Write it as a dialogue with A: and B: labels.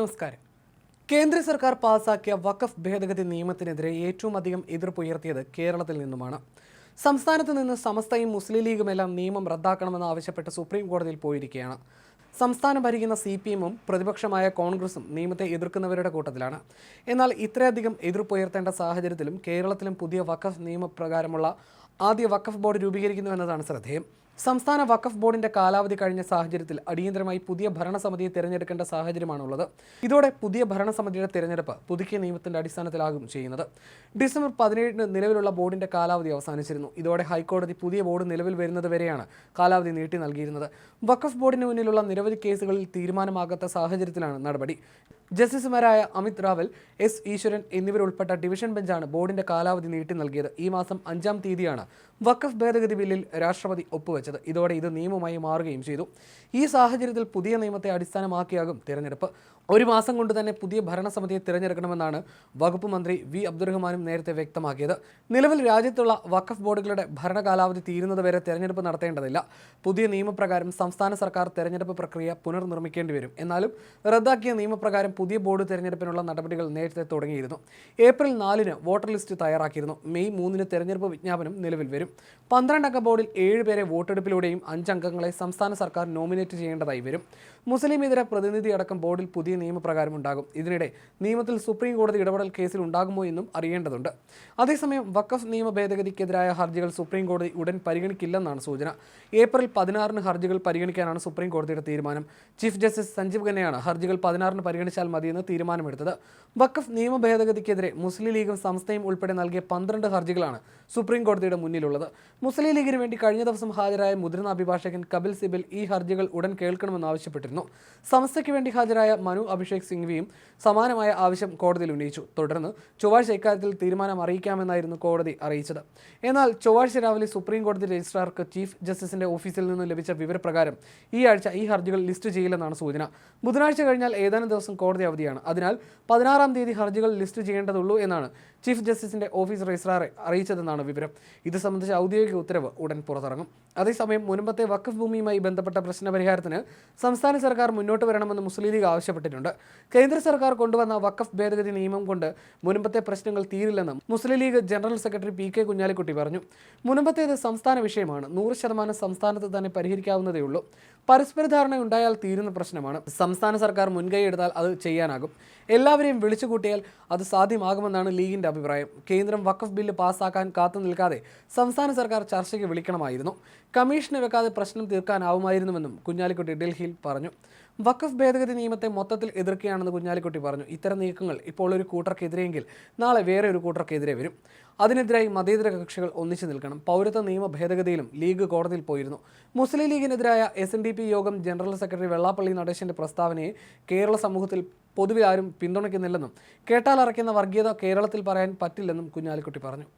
A: നമസ്കാരം. കേന്ദ്ര സർക്കാർ പാസാക്കിയ വഖഫ് ഭേദഗതി നിയമത്തിനെതിരെ ഏറ്റവും അധികം എതിർപ്പുയർത്തിയത് കേരളത്തിൽ നിന്നുമാണ്. സംസ്ഥാനത്ത് നിന്ന് സമസ്തയും മുസ്ലിം ലീഗുമെല്ലാം നിയമം റദ്ദാക്കണമെന്ന് ആവശ്യപ്പെട്ട് സുപ്രീം കോടതിയിൽ പോയിരിക്കുകയാണ്. സംസ്ഥാനം ഭരിക്കുന്ന സി പി എമ്മും പ്രതിപക്ഷമായ കോൺഗ്രസും നിയമത്തെ എതിർക്കുന്നവരുടെ കൂട്ടത്തിലാണ്. എന്നാൽ ഇത്രയധികം എതിർപ്പുയർത്തേണ്ട സാഹചര്യത്തിലും കേരളത്തിലും പുതിയ വഖഫ് നിയമപ്രകാരമുള്ള ആദ്യ വഖഫ് ബോർഡ് രൂപീകരിക്കുന്നു എന്നതാണ് ശ്രദ്ധേയം. സംസ്ഥാന വഖഫ് ബോർഡിന്റെ കാലാവധി കഴിഞ്ഞ സാഹചര്യത്തിൽ അടിയന്തരമായി പുതിയ ഭരണസമിതിയെ തിരഞ്ഞെടുക്കേണ്ട സാഹചര്യമാണുള്ളത്. ഇതോടെ പുതിയ ഭരണസമിതിയുടെ തിരഞ്ഞെടുപ്പ് പുതുക്കിയ നിയമത്തിന്റെ അടിസ്ഥാനത്തിലാകും ചെയ്യുന്നത്. ഡിസംബർ പതിനേഴിന് നിലവിലുള്ള ബോർഡിന്റെ കാലാവധി അവസാനിച്ചിരുന്നു. ഇതോടെ ഹൈക്കോടതി പുതിയ ബോർഡ് നിലവിൽ വരുന്നത് വരെയാണ് കാലാവധി നീട്ടി നൽകിയിരുന്നത്. വഖഫ് ബോർഡിന് മുന്നിലുള്ള നിരവധി കേസുകളിൽ തീരുമാനമാകാത്ത സാഹചര്യത്തിലാണ് നടപടി. ജസ്റ്റിസുമാരായ അമിത് റാവൽ എസ് ഈശ്വരൻ എന്നിവരുൾപ്പെട്ട ഡിവിഷൻ ബെഞ്ചാണ് ബോർഡിന്റെ കാലാവധി നീട്ടി നൽകിയത്. ഈ മാസം അഞ്ചാം തീയതിയാണ് വഖഫ് ഭേദഗതി ബില്ലിൽ രാഷ്ട്രപതി ഒപ്പുവെച്ചത്. ഇതോടെ ഇത് നിയമമായി മാറുകയും ചെയ്തു. ഈ സാഹചര്യത്തിൽ പുതിയ നിയമത്തെ അടിസ്ഥാനമാക്കിയാകും തിരഞ്ഞെടുപ്പ്. ഒരു മാസം കൊണ്ട് തന്നെ പുതിയ ഭരണസമിതിയെ തിരഞ്ഞെടുക്കണമെന്നാണ് വകുപ്പ് മന്ത്രി വി. അബ്ദുറഹ്മാനും നേരത്തെ വ്യക്തമാക്കിയത്. നിലവിൽ രാജ്യത്തുള്ള വഖഫ് ബോർഡുകളുടെ ഭരണകാലാവധി തീരുന്നതുവരെ തിരഞ്ഞെടുപ്പ് നടത്തേണ്ടതില്ല. പുതിയ നിയമപ്രകാരം സംസ്ഥാന സർക്കാർ തിരഞ്ഞെടുപ്പ് പ്രക്രിയ പുനർനിർമ്മിക്കേണ്ടി വരും. എന്നാലും റദ്ദാക്കിയ നിയമപ്രകാരം പുതിയ ബോർഡ് തെരഞ്ഞെടുപ്പിനുള്ള നടപടികൾ നേരത്തെ തുടങ്ങിയിരുന്നു. ഏപ്രിൽ നാലിന് വോട്ടർ ലിസ്റ്റ് തയ്യാറാക്കിയിരുന്നു. മെയ് മൂന്നിന് തെരഞ്ഞെടുപ്പ് വിജ്ഞാപനം നിലവിൽ വരും. പന്ത്രണ്ടംഗ ബോർഡിൽ ഏഴുപേരെ വോട്ടെടുപ്പിലൂടെയും അഞ്ചംഗങ്ങളെ സംസ്ഥാന സർക്കാർ നോമിനേറ്റ് ചെയ്യേണ്ടതായി വരും. മുസ്ലിം ഇതര പ്രതിനിധി അടക്കം ബോർഡിൽ പുതിയ നിയമപ്രകാരം ഉണ്ടാകും. ഇതിനിടെ നിയമത്തിൽ സുപ്രീം കോടതി ഇടപെടൽ കേസിൽ ഉണ്ടാകുമോ എന്നും അറിയേണ്ടതുണ്ട്. അതേസമയം വക്കഫ് നിയമ ഭേദഗതിക്കെതിരായ ഹർജികൾ സുപ്രീം കോടതി ഉടൻ പരിഗണിക്കില്ലെന്നാണ് സൂചന. ഏപ്രിൽ പതിനാറിന് ഹർജികൾ പരിഗണിക്കാനാണ് സുപ്രീം കോടതിയുടെ തീരുമാനം. ചീഫ് ജസ്റ്റിസ് സഞ്ജീവ് ഖന്നയാണ് ഹർജികൾ പതിനാറിന് പരിഗണിച്ചാൽ മതിയെന്ന് തീരുമാനമെടുത്തത്. വഖഫ് നിയമ ഭേദഗതിക്കെതിരെ മുസ്ലിം ലീഗും സംസ്ഥയും ഉൾപ്പെടെ നൽകിയ പന്ത്രണ്ട് ഹർജികളാണ് സുപ്രീം കോടതിയുടെ മുന്നിലുള്ളത്. മുസ്ലിം ലീഗിന് വേണ്ടി കഴിഞ്ഞ ദിവസം ഹാജരായ മുതിർന്ന അഭിഭാഷകൻ കപിൽ സിബിൽ ഈ ഹർജികൾ ഉടൻ കേൾക്കണമെന്ന് ആവശ്യപ്പെട്ടിരുന്നു. സംസ്ഥയ്ക്ക് വേണ്ടി ഹാജരായ മനു അഭിഷേക് സിംഗ്വിയും സമാനമായ ആവശ്യം കോടതിയിൽ ഉന്നയിച്ചു. തുടർന്ന് ചൊവ്വാഴ്ച ഇക്കാര്യത്തിൽ തീരുമാനം അറിയിക്കാമെന്നായിരുന്നു കോടതി അറിയിച്ചത്. എന്നാൽ ചൊവ്വാഴ്ച രാവിലെ സുപ്രീം കോടതി രജിസ്ട്രാർക്ക് ചീഫ് ജസ്റ്റിസിന്റെ ഓഫീസിൽ നിന്ന് ലഭിച്ച വിവരപ്രകാരം ഈ ആഴ്ച ഈ ഹർജികൾ ലിസ്റ്റ് ചെയ്യില്ലെന്നാണ് സൂചന. ബുധനാഴ്ച കഴിഞ്ഞാൽ ഏതാനും ദിവസം കോടതി അവധിയാണ്. അതിനാൽ പതിനാറാം തീയതി ഹർജികൾ ലിസ്റ്റ് ചെയ്യേണ്ടതുള്ളൂ എന്നാണ് ചീഫ് ജസ്റ്റിസിന്റെ ഓഫീസ് രജിസ്ട്രാറെ അറിയിച്ചതെന്നാണ് വിവരം. ഇത് സംബന്ധിച്ച ഔദ്യോഗിക ഉത്തരവ് ഉടൻ പുറത്തിറങ്ങും. അതേസമയം മുൻപത്തെ വഖഫ് ഭൂമിയുമായി ബന്ധപ്പെട്ട പ്രശ്നപരിഹാരത്തിന് സംസ്ഥാന സർക്കാർ മുന്നോട്ട് വരണമെന്ന് മുസ്ലിം ലീഗ് ആവശ്യപ്പെട്ടിട്ടുണ്ട്. കേന്ദ്ര സർക്കാർ കൊണ്ടുവന്ന വഖഫ് ഭേദഗതി നിയമം കൊണ്ട് മുൻപത്തെ പ്രശ്നങ്ങൾ തീരില്ലെന്നും Muslim League general secretary P K Kunhalikutty പറഞ്ഞു. മുൻപത്തേത് സംസ്ഥാന വിഷയമാണ്. നൂറ് ശതമാനം സംസ്ഥാനത്ത് തന്നെ പരിഹരിക്കാവുന്നതേ ഉള്ളൂ പരസ്പര ധാരണ ഉണ്ടായാൽ തീരുന്ന പ്രശ്നമാണ്. സംസ്ഥാന സർക്കാർ മുൻകൈ എടുത്താൽ അത് ചെയ്യാനാകും. എല്ലാവരെയും വിളിച്ചു കൂട്ടിയാൽ അത് സാധ്യമാകുമെന്നാണ് ലീഗിന്റെ അഭിപ്രായം. കേന്ദ്രം വഖഫ് ബില്ല് പാസ്സാക്കാൻ കാത്തു നിൽക്കാതെ സംസ്ഥാന സർക്കാർ ചർച്ചയ്ക്ക് വിളിക്കണമായിരുന്നു. കമ്മീഷനെ വെക്കാതെ പ്രശ്നം തീർക്കാനാവുമായിരുന്നുവെന്നും കുഞ്ഞാലിക്കുട്ടി ഡൽഹിയിൽ പറഞ്ഞു. വഖഫ് ഭേദഗതി നിയമത്തെ മൊത്തത്തിൽ എതിർക്കുകയാണെന്ന് കുഞ്ഞാലിക്കുട്ടി പറഞ്ഞു. ഇത്തരം നീക്കങ്ങൾ ഇപ്പോൾ ഒരു കൂട്ടർക്കെതിരെയെങ്കിൽ നാളെ വേറെ ഒരു കൂട്ടർക്കെതിരെ വരും. അതിനെതിരായി മതേതര കക്ഷികൾ ഒന്നിച്ചു നിൽക്കണം. പൗരത്വ നിയമ ഭേദഗതിയിലും ലീഗ് കോടതിയിൽ പോയിരുന്നു. മുസ്ലിം ലീഗിനെതിരായ എസ് യോഗം ജനറൽ സെക്രട്ടറി വെള്ളാപ്പള്ളി നടേശന്റെ പ്രസ്താവനയെ കേരള സമൂഹത്തിൽ പൊതുവെ ആരും പിന്തുണയ്ക്കുന്നില്ലെന്നും കേട്ടാൽ അറയ്ക്കുന്ന വർഗീയത കേരളത്തിൽ പറയാൻ പറ്റില്ലെന്നും കുഞ്ഞാലിക്കുട്ടി പറഞ്ഞു